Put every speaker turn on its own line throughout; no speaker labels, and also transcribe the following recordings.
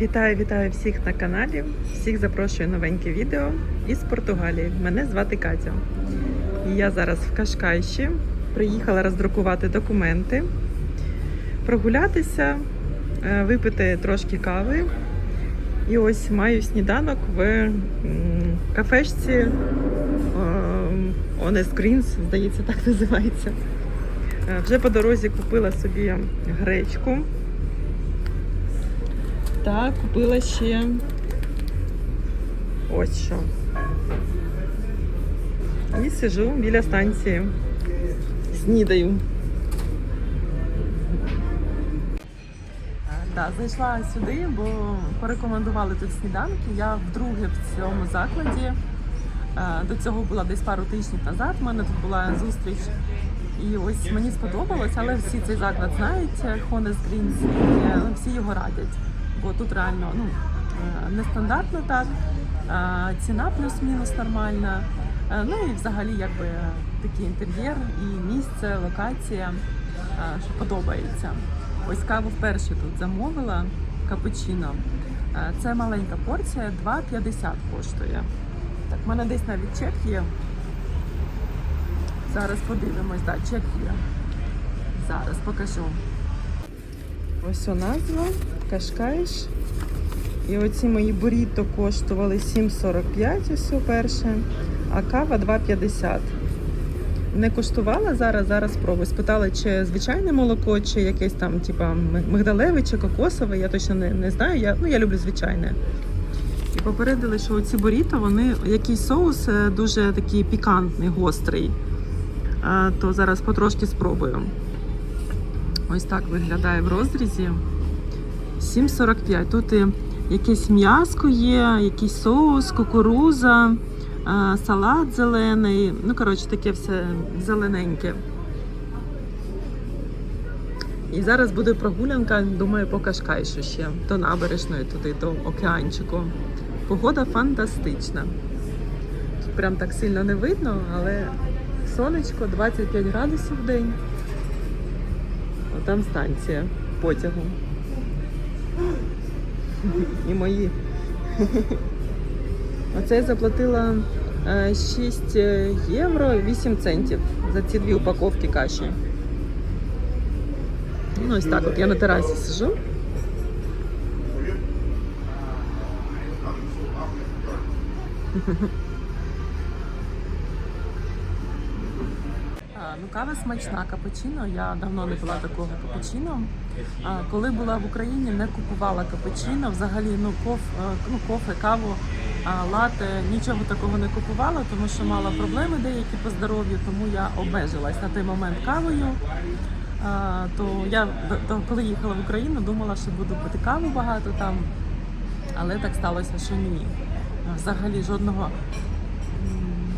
Вітаю, вітаю всіх на каналі. Всіх запрошую новеньке відео із Португалії. Мене звати Катя. Я зараз в Кашкайші. Приїхала роздрукувати документи, прогулятися, е, випити трошки кави. І ось маю сніданок в кафешці е, Honest Greens, здається, так називається. Е, Вже по дорозі купила собі гречку. Та купила ще ось що. І сижу біля станції. Снідаю. Так, зайшла сюди, бо порекомендували тут сніданки. Я вдруге в цьому закладі. Е, До цього була десь пару тижнів назад. У мене тут була зустріч. І ось мені сподобалось, але всі цей заклад знають, Greens, і е, всі його радять. Бо тут реально ну, е, нестандартно так, ціна плюс-мінус нормальна. Е, Ну і взагалі якби такий інтер'єр і місце, локація, е, що подобається. Ось каву вперше тут замовила капучино. Це маленька порція, 2,50 коштує. Так, в мене десь навіть чек є. Зараз подивимось, так, чек є. Зараз покажу. Ось у назва Кашкайш. І оці мої буріто коштували 7,45 ось перше, а кава 2,50. Не коштувала зараз, зараз спробую. Спитала, чи звичайне молоко, чи якесь там, типа мигдалеве, чи кокосове. Я точно не, не знаю. Я, ну, я люблю звичайне. І попередили, що оці буріто, вони якийсь соус е, дуже такий пікантний, гострий. А, то зараз потрошки спробую. Ось так виглядає в розрізі. 7,45. Тут і якесь м'яско є, якийсь соус, кукуруза, салат зелений. Ну, коротше, таке все зелененьке. І зараз буде прогулянка, думаю, по Кашкайшу ще до набережної туди, до океанчику. Погода фантастична. Тут прям так сильно не видно, але сонечко 25 градусів в день. Там станція потягу. І мої. Оце я заплатила е, 6 євро 8 центів за ці дві упаковки каші. Ну, ось так от я на терасі сижу. Ну, кава смачна капучино. Я давно не пила такого капучино. Коли була в Україні, не купувала капучино. Взагалі, ну, коф, е, ну, кофе, каву, лате, нічого такого не купувала, тому що мала проблеми деякі по здоров'ю, тому я обмежилась на той момент кавою. То я до- коли їхала в Україну, думала, що буду пити каву багато там, але так сталося, що ні. Взагалі жодного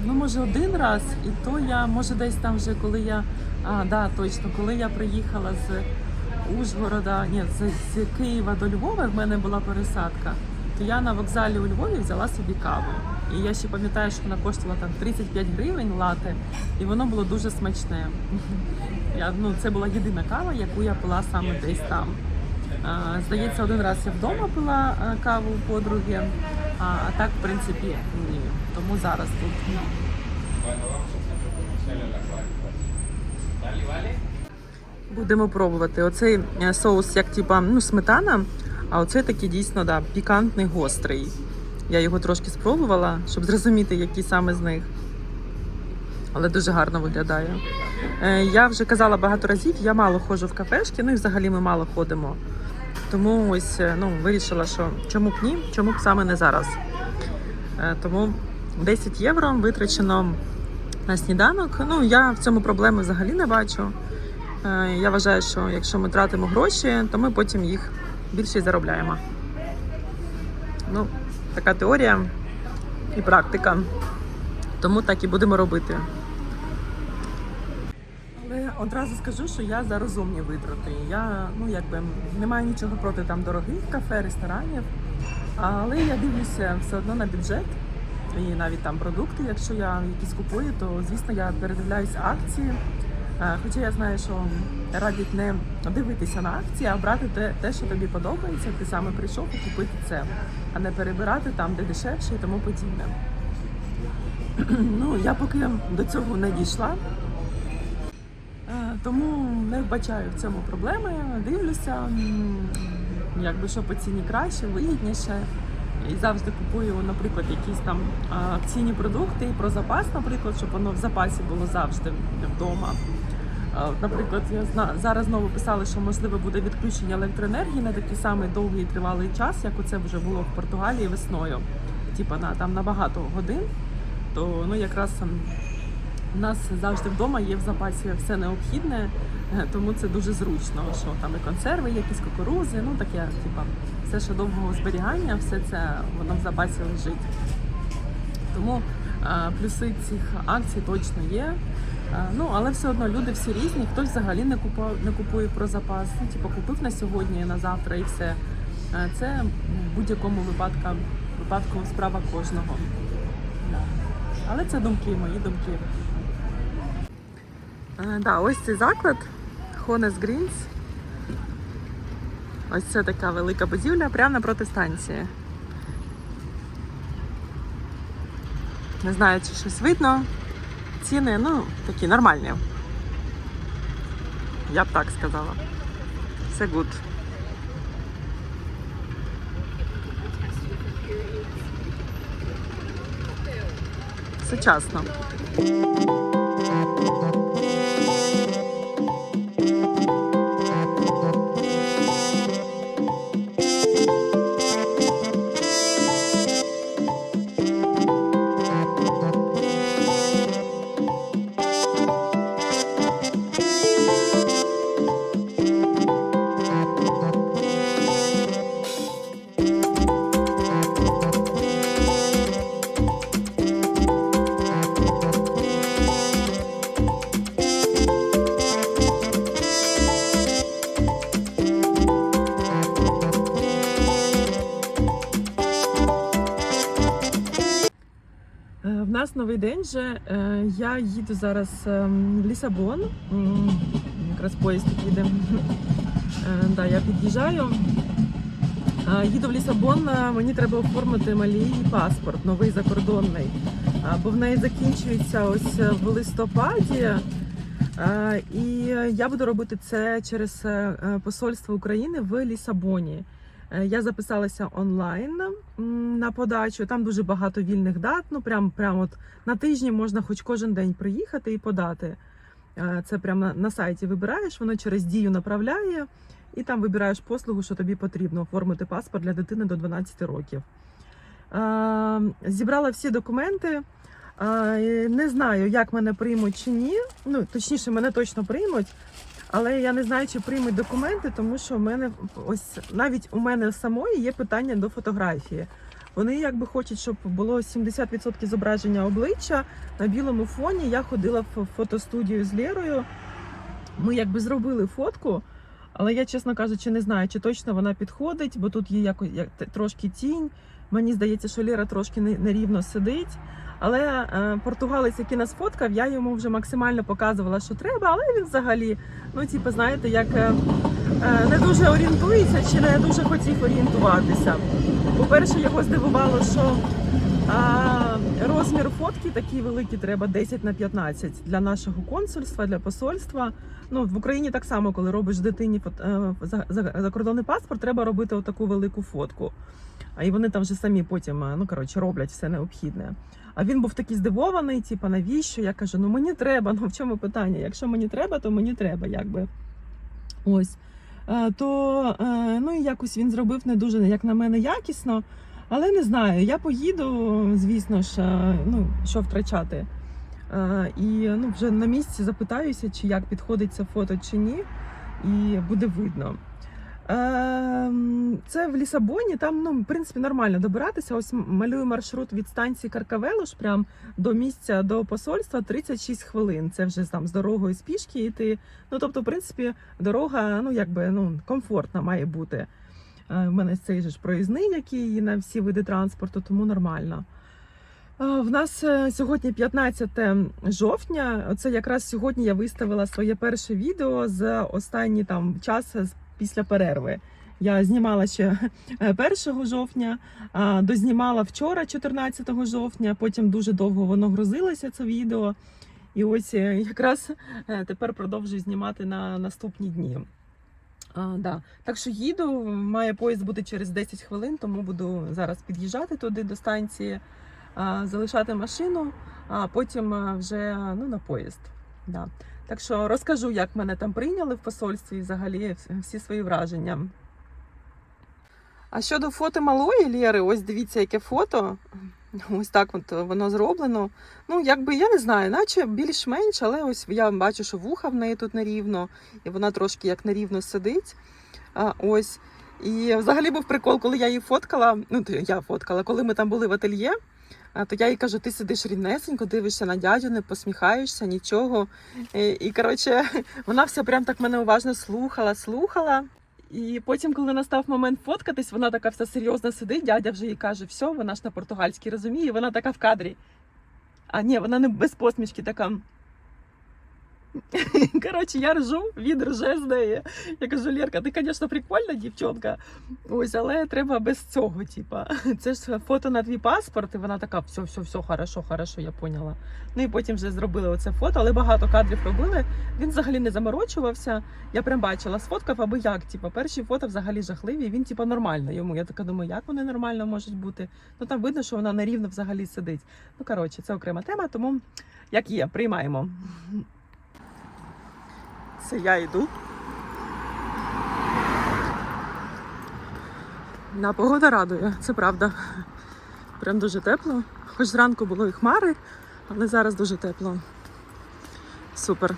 Ну, може, один раз, і то я, може, десь там вже коли я. А, да, точно, коли я приїхала з Ужгорода, ні, з, з Києва до Львова, в мене була пересадка, то я на вокзалі у Львові взяла собі каву. І я ще пам'ятаю, що вона коштувала там 35 гривень лати, і воно було дуже смачне. Я, ну, це була єдина кава, яку я пила саме десь там. А, Здається, один раз я вдома пила каву у подруги, а, а так, в принципі, ні. Тому зараз тут. Будемо пробувати. Оцей е, соус, як типа ну, сметана, а оцей такий дійсно да, пікантний, гострий. Я його трошки спробувала, щоб зрозуміти, який саме з них. Але дуже гарно виглядає. Е, Я вже казала багато разів, я мало ходжу в кафешки, ну і взагалі ми мало ходимо. Тому ось е, ну, вирішила, що чому б ні, чому б саме не зараз. Тому 10 євро витрачено на сніданок. Ну, я в цьому проблеми взагалі не бачу. Е, Я вважаю, що якщо ми тратимо гроші, то ми потім їх більше заробляємо. Ну, така теорія і практика. Тому так і будемо робити. Але одразу скажу, що я за розумні витрати. Я ну якби не маю нічого проти там дорогих кафе, ресторанів. Але я дивлюся все одно на бюджет і навіть там продукти. Якщо я якісь купую, то звісно я передивляюсь акції. Хоча я знаю, що радять не дивитися на акції, а брати те, те, що тобі подобається. Ти саме прийшов і купити це, а не перебирати там, де дешевше і тому подібне. Ну, я поки до цього не дійшла, тому не вбачаю в цьому проблеми. Дивлюся, якби що по ціні краще, вигідніше. І завжди купую, наприклад, якісь там акційні продукти і про запас, наприклад, щоб воно в запасі було завжди вдома. Наприклад, я зна зараз знову писали, що можливо буде відключення електроенергії на такий самий довгий тривалий час, як оце вже було в Португалії весною. Типа на там на багато годин. То ну якраз у нас завжди вдома є в запасі все необхідне, тому це дуже зручно. Що там і консерви, якісь кукурузи, ну таке, типа, все, що довгого зберігання, все це воно в запасі лежить. Тому е, плюси цих акцій точно є. Е, Ну, але все одно люди всі різні. Хтось взагалі не купує, не купує про запас. Ну, типу, купив на сьогодні, на завтра і все. Е, Це в будь-якому випадку, випадку справа кожного. Але це думки, мої думки. Е, да, ось цей заклад Хонес Грінс. Ось це така велика будівля прямо напроти станції. Не знаю, чи щось видно. Ціни, ну, такі нормальні. Я б так сказала. Все гуд. Сучасно. Новий день вже. Е, Я їду зараз ем, в Лісабон. Якраз поїзд їде. Е, Да, я під'їжджаю. Е, Їду в Лісабон, мені треба оформити малій паспорт, новий закордонний. Бо в неї закінчується ось в листопаді. І я буду робити це через посольство України в Лісабоні. Е, Я записалася онлайн на подачу. Там дуже багато вільних дат. Ну прям, прям от на тижні можна хоч кожен день приїхати і подати. Е, Це прямо на, сайті вибираєш, воно через дію направляє, і там вибираєш послугу, що тобі потрібно оформити паспорт для дитини до 12 років. Е, Зібрала всі документи. Не знаю, як мене приймуть чи ні. Ну, точніше, мене точно приймуть. Але я не знаю, чи приймуть документи, тому що в мене ось навіть у мене самої є питання до фотографії. Вони якби хочуть, щоб було 70% зображення обличчя на білому фоні. Я ходила в фотостудію з Лєрою. Ми якби зробили фотку, але я, чесно кажучи, не знаю, чи точно вона підходить, бо тут є якось як трошки тінь. Мені здається, що Лєра трошки не- нерівно сидить. Але е, португалець, який нас фоткав, я йому вже максимально показувала, що треба, але він взагалі, ну, типу, знаєте, як е, е, не дуже орієнтується чи не дуже хотів орієнтуватися. По-перше, його здивувало, що розмір фотки такий великий треба 10 на 15 для нашого консульства, для посольства. Ну, в Україні так само, коли робиш дитині закордонний паспорт, треба робити отаку велику фотку. А і вони там вже самі потім е, ну коротше роблять все необхідне. А він був такий здивований, типу, навіщо? Я кажу: ну мені треба, ну в чому питання? Якщо мені треба, то мені треба, якби. Ось. Е, То е, ну і якось він зробив не дуже, як на мене, якісно. Але не знаю, я поїду, звісно ж, ну що втрачати. І ну, вже на місці запитаюся, чи як підходить це фото, чи ні, і буде видно. Ем, Це в Лісабоні, там ну, в принципі нормально добиратися. Ось малюю маршрут від станції Каркавелош прям до місця до посольства 36 хвилин. Це вже там з дорогою з пішки йти. Ну тобто, в принципі, дорога ну якби ну комфортна має бути. Е, У мене цей же ж проїзний, який на всі види транспорту, тому нормально. В нас е, сьогодні 15 жовтня. Це якраз сьогодні я виставила своє перше відео з останній там час після перерви. Я знімала ще е, 1 жовтня, дознімала вчора, 14 жовтня. Потім дуже довго воно грузилося це відео. І ось е, якраз е, тепер продовжую знімати на наступні дні. А, да. Так що їду, має поїзд бути через 10 хвилин, тому буду зараз під'їжджати туди до станції, а, залишати машину, а потім вже ну, на поїзд. Да. Так що розкажу, як мене там прийняли в посольстві і взагалі всі свої враження. А щодо фото малої Лєри, ось дивіться, яке фото. Ось так от воно зроблено. Ну, якби я не знаю, наче більш-менш, але ось я бачу, що вуха в неї тут нерівно, і вона трошки як нерівно сидить. А, ось. І взагалі був прикол, коли я її фоткала. Ну, я фоткала, коли ми там були в ательє, то я їй кажу: ти сидиш рівнесенько, дивишся на дядю, не посміхаєшся, нічого. І, і коротше, вона все прям так мене уважно слухала, слухала. І потім, коли настав момент фоткатись, вона така вся серйозно сидить, дядя вже їй каже, все, вона ж на португальській розуміє, вона така в кадрі. А ні, вона не без посмішки така. Коротше, я ржу, він рже з неї. Я кажу, Лєрка, ти, звісно, прикольна дівчонка. Ось, але треба без цього, типа. Це ж фото на твій паспорт, і вона така, все, все, все, хорошо, хорошо, я поняла. Ну і потім вже зробили оце фото, але багато кадрів робили. Він взагалі не заморочувався. Я прям бачила, сфоткав аби як. Типа, перші фото взагалі жахливі. Він, типа, нормально йому. Я така думаю, як вони нормально можуть бути. Ну там видно, що вона нерівно взагалі сидить. Ну коротше, це окрема тема, тому як є, приймаємо. Це я йду. На погода радує, це правда. Прям дуже тепло. Хоч зранку було і хмари, але зараз дуже тепло. Супер.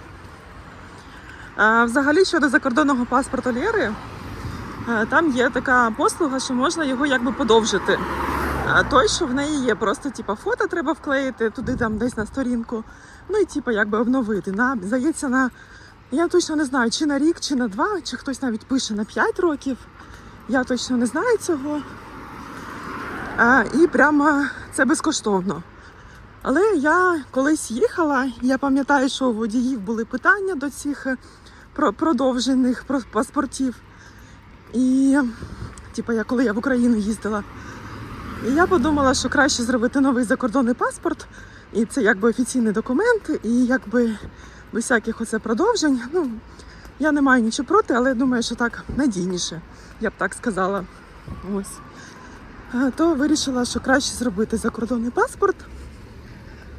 А, взагалі, щодо закордонного паспорту Лєри, там є така послуга, що можна його якби подовжити. Той, що в неї є, просто типа фото треба вклеїти туди, там десь на сторінку. Ну і типа якби обновити. На, здається, на я точно не знаю, чи на рік, чи на два, чи хтось навіть пише на 5 років. Я точно не знаю цього. А, і прямо це безкоштовно. Але я колись їхала, я пам'ятаю, що у водіїв були питання до цих е, продовжених паспортів. І, типу, я коли я в Україну їздила, і я подумала, що краще зробити новий закордонний паспорт, і це якби офіційний документ, і якби без всяких оце продовжень. Ну, я не маю нічого проти, але думаю, що так надійніше, я б так сказала. Ось. То вирішила, що краще зробити закордонний паспорт.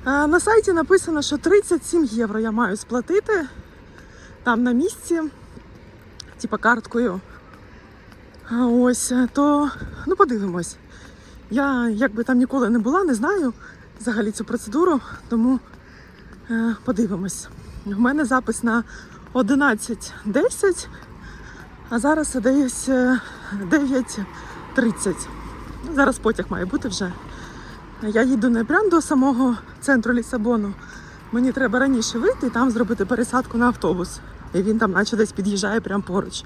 На сайті написано, що 37 євро я маю сплатити там на місці, типа карткою. Ось, то ну подивимось. Я якби там ніколи не була, не знаю взагалі цю процедуру, тому е, подивимось. У мене запис на 11.10, а зараз десь е, 9.30. Ну, Зараз потяг має бути вже. Я їду не прямо до самого центру Лісабону. Мені треба раніше вийти і там зробити пересадку на автобус. І він там наче десь під'їжджає прямо поруч.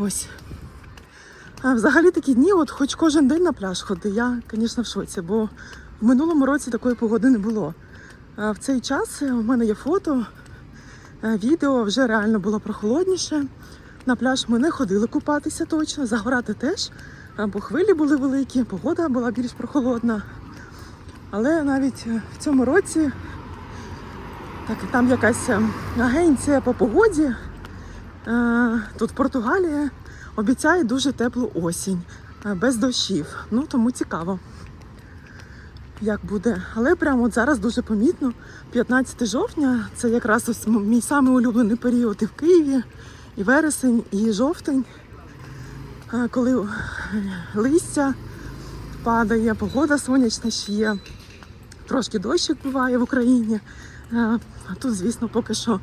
Ось. А взагалі такі дні, от хоч кожен день на пляж ходи, я, звісно, в шоці, бо в минулому році такої погоди не було. В цей час у мене є фото, е, відео, вже реально було прохолодніше. На пляж ми не ходили купатися точно, загорати теж, бо хвилі були великі, погода була більш прохолодна. Але навіть е, в цьому році так, там якась е, агенція по погоді. е, Тут в Португалії обіцяє дуже теплу осінь, е, без дощів. Ну тому цікаво, як буде. Але прямо от зараз дуже помітно. 15 жовтня це якраз ось мій самий улюблений період і в Києві, і вересень, і жовтень, е, коли е, листя падає, погода сонячна ще є. Трошки дощик буває в Україні. Е, А тут, звісно, поки що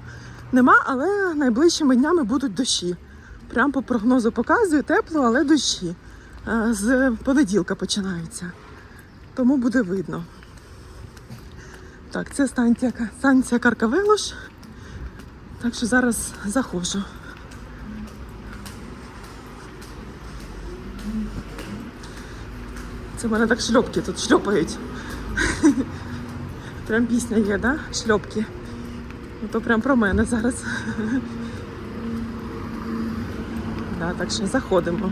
нема, але найближчими днями будуть дощі. Прямо по прогнозу показую тепло, але дощі. З понеділка починаються. Тому буде видно. Так, це станція, станція Каркавелош. Так що зараз заходжу. Це в мене так шльопки тут шльопають. Прям пісня є, да? Шльопки. Ну, то прям про мене зараз. Да, так що заходимо.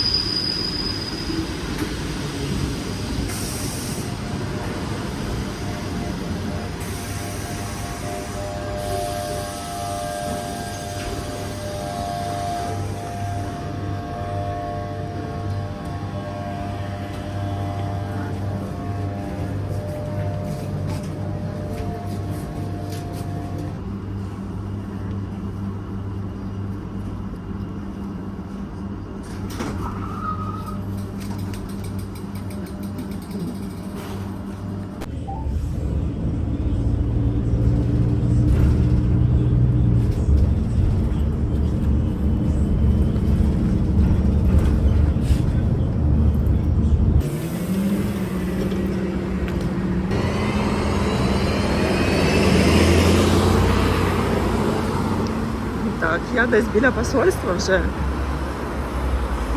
я десь біля посольства вже.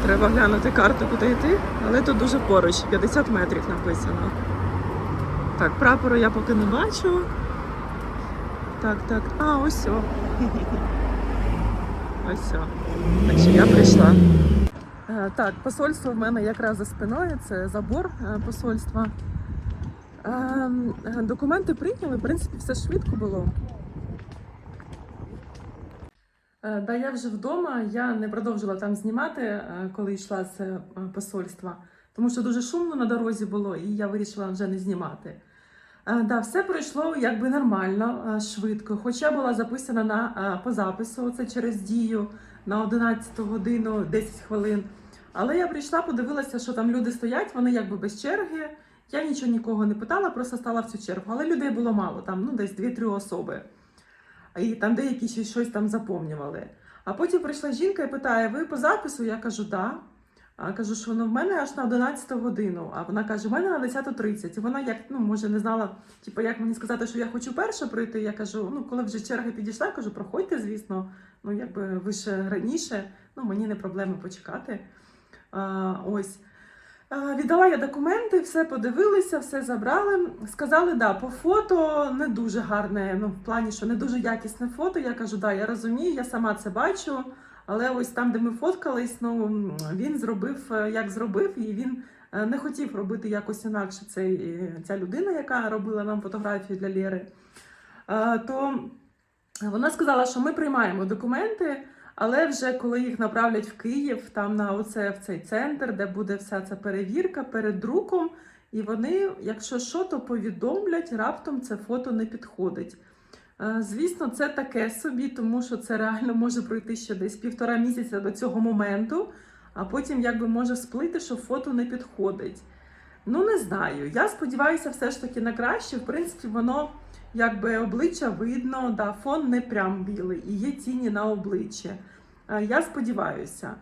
Треба глянути карту, куди йти, але тут дуже поруч, 50 метрів написано. Так, прапору я поки не бачу. Так, так. А, ось. Ось. Так що я прийшла. Е, Так, посольство в мене якраз за спиною, це забор е, посольства. Ем, е, Документи прийняли, в принципі, все швидко було. Е, Да, я вже вдома. Я не продовжила там знімати, е, коли йшла з е, посольства, тому що дуже шумно на дорозі було, і я вирішила вже не знімати. Е, Да, все пройшло якби нормально, е, швидко. Хоча була записана на е, по запису, це через дію на 11 годину 10 хвилин. Але я прийшла, подивилася, що там люди стоять, вони якби без черги. Я нічого нікого не питала, просто стала в цю чергу. Але людей було мало, там ну десь 2-3 особи. І там деякі ще щось там заповнювали. А потім прийшла жінка і питає: ви по запису? Я кажу, да. А кажу, що ну, в мене аж на 11 годину. А вона каже, в мене на 10.30. І вона як ну може не знала, типу, як мені сказати, що я хочу перше пройти. Я кажу, ну коли вже черга підійшла, кажу, проходьте, звісно. Ну якби ви ще раніше, ну мені не проблема почекати. А, ось. А, Віддала я документи, все подивилися, все забрали. Сказали, да, по фото не дуже гарне, ну в плані, що не дуже якісне фото. Я кажу, да, я розумію, я сама це бачу. Але ось там, де ми фоткались, ну він зробив, е, як зробив, і він е, не хотів робити якось інакше цей, е, ця людина, яка робила нам фотографію для Лєри. Е, То вона сказала, що ми приймаємо документи. Але вже коли їх направлять в Київ, там на оце в цей центр, де буде вся ця перевірка перед друком, і вони, якщо що, то повідомлять, раптом це фото не підходить. Е, Звісно, це таке собі, тому що це реально може пройти ще десь півтора місяця до цього моменту, а потім якби може сплити, що фото не підходить. Ну, не знаю. Я сподіваюся, все ж таки на краще. В принципі, воно якби обличчя видно, да, фон не прям білий, і є тіні на обличчі. Е, Я сподіваюся.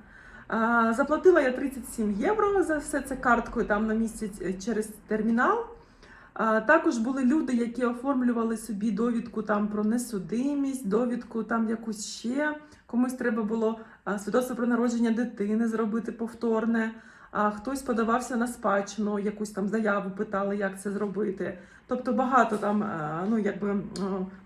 Е, Заплатила я 37 євро за все це карткою там на місяць е, через термінал. Також були люди, які оформлювали собі довідку там про несудимість, довідку там якусь ще. Комусь треба було свідоцтво про народження дитини зробити повторне. А хтось подавався на спадщину, якусь там заяву питали, як це зробити. Тобто багато там е, ну, якби,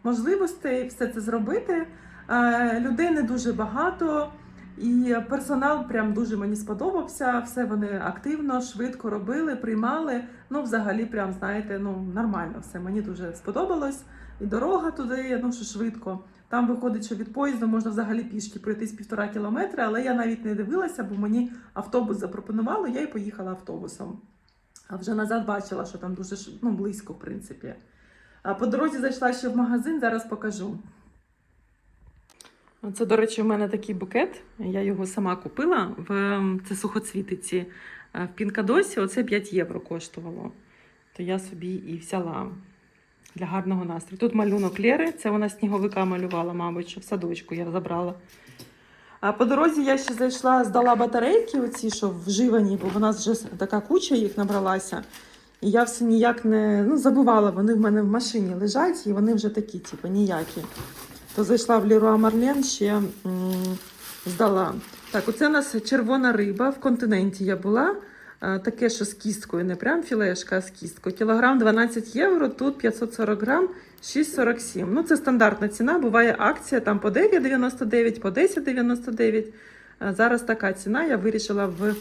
можливостей все це зробити. Е, Людей не дуже багато, і персонал прям дуже мені сподобався. Все вони активно, швидко робили, приймали. Ну, взагалі, прям знаєте, ну нормально все. Мені дуже сподобалось. І дорога туди, ну що швидко. Там виходить, що від поїзду можна взагалі пішки пройтись півтора кілометри, але я навіть не дивилася, бо мені автобус запропонували, я й поїхала автобусом. А вже назад бачила, що там дуже ну, близько, в принципі. По дорозі зайшла ще в магазин, зараз покажу. Це, до речі, у мене такий букет. Я його сама купила. В це сухоцвітиці е, в Пінкадосі. Оце 5 євро коштувало. То я собі і взяла. для гарного настрою. Тут малюнок Лєри, це вона сніговика малювала, мабуть, що в садочку я забрала. А по дорозі я ще зайшла, здала батарейки, оці, що вживані, бо в нас вже така куча їх набралася. І я все ніяк не ну, забувала, вони в мене в машині лежать, і вони вже такі, типу, ніякі. То зайшла в Леруа Марлен, ще здала. Так, оце у нас червона риба. В континенті я була. Е, Таке, що з кісткою, не прям філешка, а з кісткою. Кілограм 12 євро, тут 540 грам 6,47. Ну, це стандартна ціна. Буває акція там по 9,99, по 10,99. Е, Зараз така ціна. Я вирішила в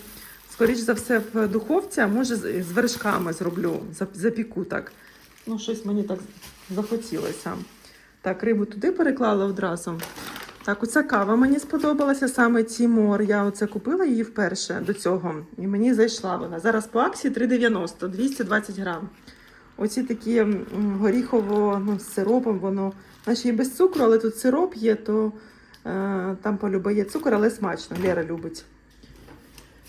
скоріш за все в духовці, а може з вершками зроблю, зап- запіку так. Ну, щось мені так захотілося. Так, рибу туди переклала одразу. Так, оця кава мені сподобалася, саме Тімор. Я оце купила її вперше до цього. І мені зайшла вона. Зараз по акції 3,90, 220 грам. Оці такі горіхово ну, з сиропом, воно, наче і без цукру, але тут сироп є, то е, там полюбе є цукор, але смачно. Лера любить.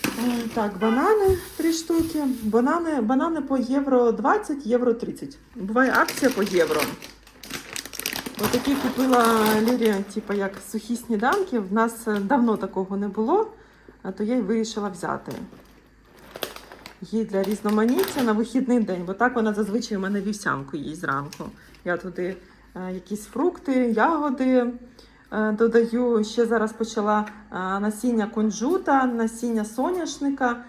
Е, Так, банани три штуки. Банани, банани по євро 20, євро 30. Буває акція по євро. Отакі купила Лірі, типу, як сухі сніданки. В нас е, давно такого не було, а то я й вирішила взяти. Їй для різноманіття на вихідний день, бо так вона зазвичай у мене вівсянку їсть зранку. Я туди е, якісь фрукти, ягоди е, додаю. Ще зараз почала насіння кунжута, насіння соняшника,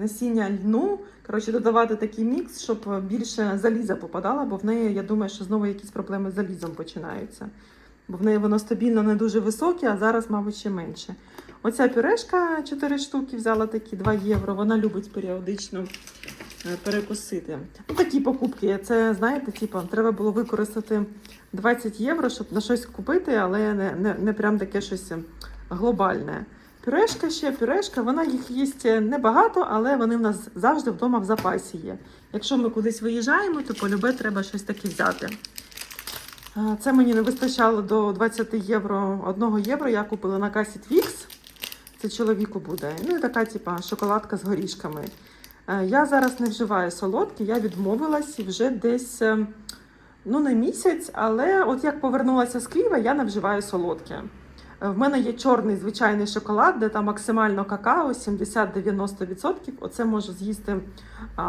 насіння льну. Коротше, додавати такий мікс, щоб більше заліза попадало, бо в неї, я думаю, що знову якісь проблеми з залізом починаються. Бо в неї воно стабільно не дуже високе, а зараз, мабуть, ще менше. Оця пюрешка 4 штуки взяла такі 2 євро. Вона любить періодично е, перекусити. Ну, такі покупки. Це, знаєте, типу, треба було використати 20 євро, щоб на щось купити, але не, не, не прям таке щось глобальне. Пюрешка ще, пюрешка, вона їх їсть небагато, але вони в нас завжди вдома в запасі є. Якщо ми кудись виїжджаємо, то полюбе треба щось таке взяти. Це мені не вистачало до 20 євро. 1 євро я купила на касі Twix. Це чоловіку буде. Ну і така, типа, шоколадка з горішками. Е, Я зараз не вживаю солодкі, я відмовилась вже десь, е, ну не місяць, але от як повернулася з Києва, я не вживаю солодке. Е, В мене є чорний звичайний шоколад, де там максимально какао 70-90%. Оце можу з'їсти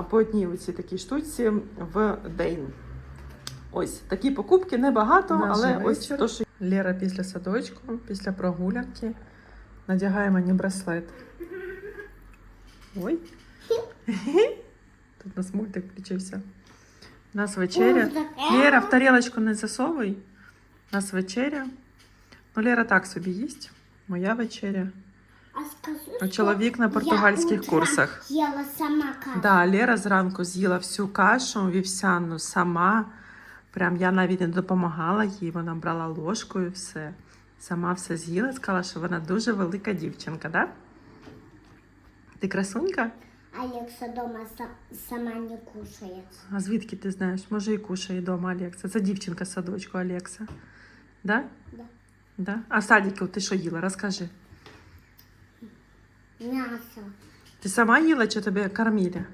по одній оцій такій штуці в день. Ось такі покупки небагато,
Наш
але ось то, що Лера після садочку, після прогулянки надягає мені браслет. Ой. Тут у нас мультик включився. У нас вечеря. Лера, в тарілочку не засовуй. У нас вечеря. Ну, Лера так собі їсть. Моя вечеря.
А
чоловік на португальських
я
курсах.
Ела сама кашу.
Да, Лера зранку з'їла всю кашу вівсяну сама. Прям я навіть не допомагала їй, вона брала ложкою все. Сама все з'їла, сказала, що вона дуже велика дівчинка, да? Ти красунька?
Алекса дома сама не кушает.
А звідки ти знаєш? Може, і кушає вдома Алекса. Це дівчинка з садочку Алекса. Да?
Да.
Да? А в садіку ти що їла? Розкажи.
Мясо.
Ти сама їла чи тебе кормили?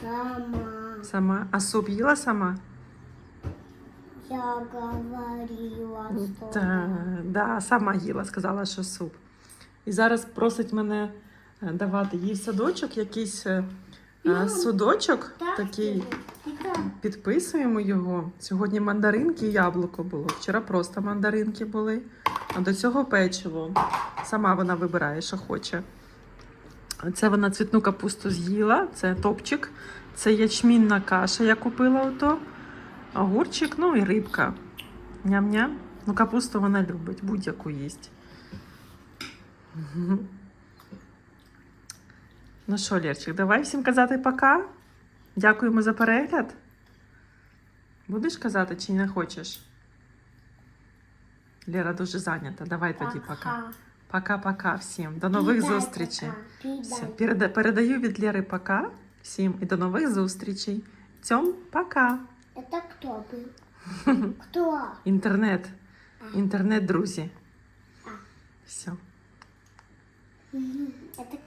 Сама.
Сама. А суп їла сама?
Я говорила.
Та, да, сама їла, сказала, що суп. І зараз просить мене е, давати їй в садочок якийсь судочок такий. Підписуємо його. Сьогодні мандаринки і яблуко було. Вчора просто мандаринки були. А до цього печиво. Сама вона вибирає, що хоче. Це вона цвітну капусту з'їла, це топчик. Це ячмінна каша, я купила ото. Огурчик, ну і рибка. Ням-ням. Ну, капусту вона любить, будь-яку їсть. Мгм. Ну що, Лерчик, давай всім казати пока. Дякуємо за перегляд. Будеш казати чи не хочеш? Лера дуже зайнята. Давай тоді пока. Пока-пока всім. До нових
Передай
зустрічей.
пока,
Все,
передай.
переда- передаю від Лєри пока всім і до нових зустрічей. Цьом пока.
Это кто был? Кто?
Інтернет.
А.
Інтернет, друзі.
А.
Все.
Мгм. Это